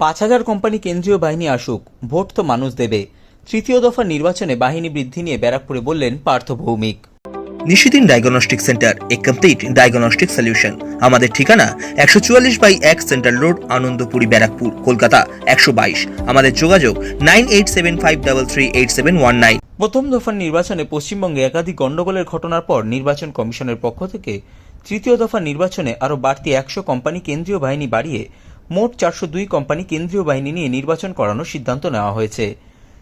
পাঁচ হাজার কোম্পানি কেন্দ্রীয় বাহিনী আসুক ভোট তো মানুষ দেবে। তৃতীয় দফা নির্বাচনে বাহিনী বৃদ্ধি নিয়ে ব্যারাকপুরে বললেন পার্থ ভৌমিক। নিশিদিন ডায়াগনস্টিক সেন্টার এ কমপ্লিট ডায়াগনস্টিক সলিউশন। আমাদের ঠিকানা একশো চুয়াল্লিশ বাই এক সেন্ট্রাল রোড আনন্দপুরি ব্যারাকপুর কলকাতা একশো বাইশ। আমাদের যোগাযোগ nine eight seven five double three eight seven one nine. প্রথম দফার নির্বাচনে পশ্চিমবঙ্গে একাধিক গণ্ডগোলের ঘটনার পর নির্বাচন কমিশনের পক্ষ থেকে তৃতীয় দফা নির্বাচনে আরও বাড়তি একশো কোম্পানি কেন্দ্রীয় বাহিনী বাড়িয়ে মোট চারশো দুই কোম্পানি কেন্দ্রীয় বাহিনী নিয়ে নির্বাচন করানোর সিদ্ধান্ত নেওয়া হয়েছে।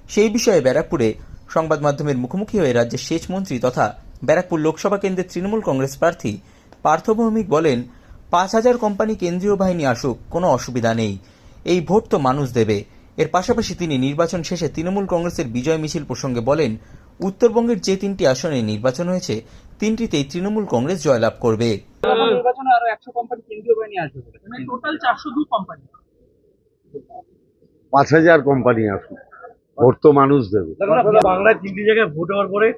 সেই বিষয়ে ব্যারাকপুরে সংবাদ মাধ্যমের মুখোমুখি হয়ে রাজ্যের সেচ মন্ত্রী তথা ব্যারাকপুর লোকসভা কেন্দ্রের তৃণমূল কংগ্রেস প্রার্থী পার্থ ভৌমিক বলেন, পাঁচ হাজার কোম্পানি কেন্দ্রীয় বাহিনী আসুক, কোনো অসুবিধা নেই। এই ভোট তো মানুষ দেবে। এর পাশাপাশি তিনি নির্বাচন শেষে তৃণমূল কংগ্রেসের বিজয় মিছিল প্রসঙ্গে বলেন, উত্তরবঙ্গের যে তিনটি আসনে নির্বাচন হয়েছে তিনটিতেই তৃণমূল কংগ্রেস জয়লাভ করবে। নির্বাচনে আরও একশো কোম্পানি কেন্দ্রীয় বাহিনী আসবে মানে টোটাল চারশো দুই কোম্পানি। পাঁচ হাজার কোম্পানি আসুক ভোট তো মানুষ দেবে। বাংলায় তিনটি জায়গায় ভোট হওয়ার পরে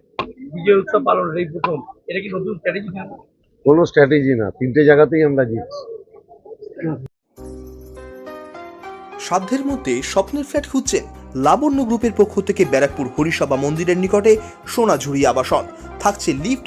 বিজয় উৎসব পালন এই প্রথম। এটা কি নতুন স্ট্র্যাটেজি কোনো স্ট্র্যাটেজি না। তিনটে জায়গাতেই আমরা জিতছি। সাধ্যের মধ্যে স্বপ্নের ফ্ল্যাট খুঁজছেন লাবণ্য গ্রুপের পক্ষ থেকে ব্যারাকপুর হরিসভা মন্দিরের নিকটে সোনাঝুরি আবাসন। থাকছে lift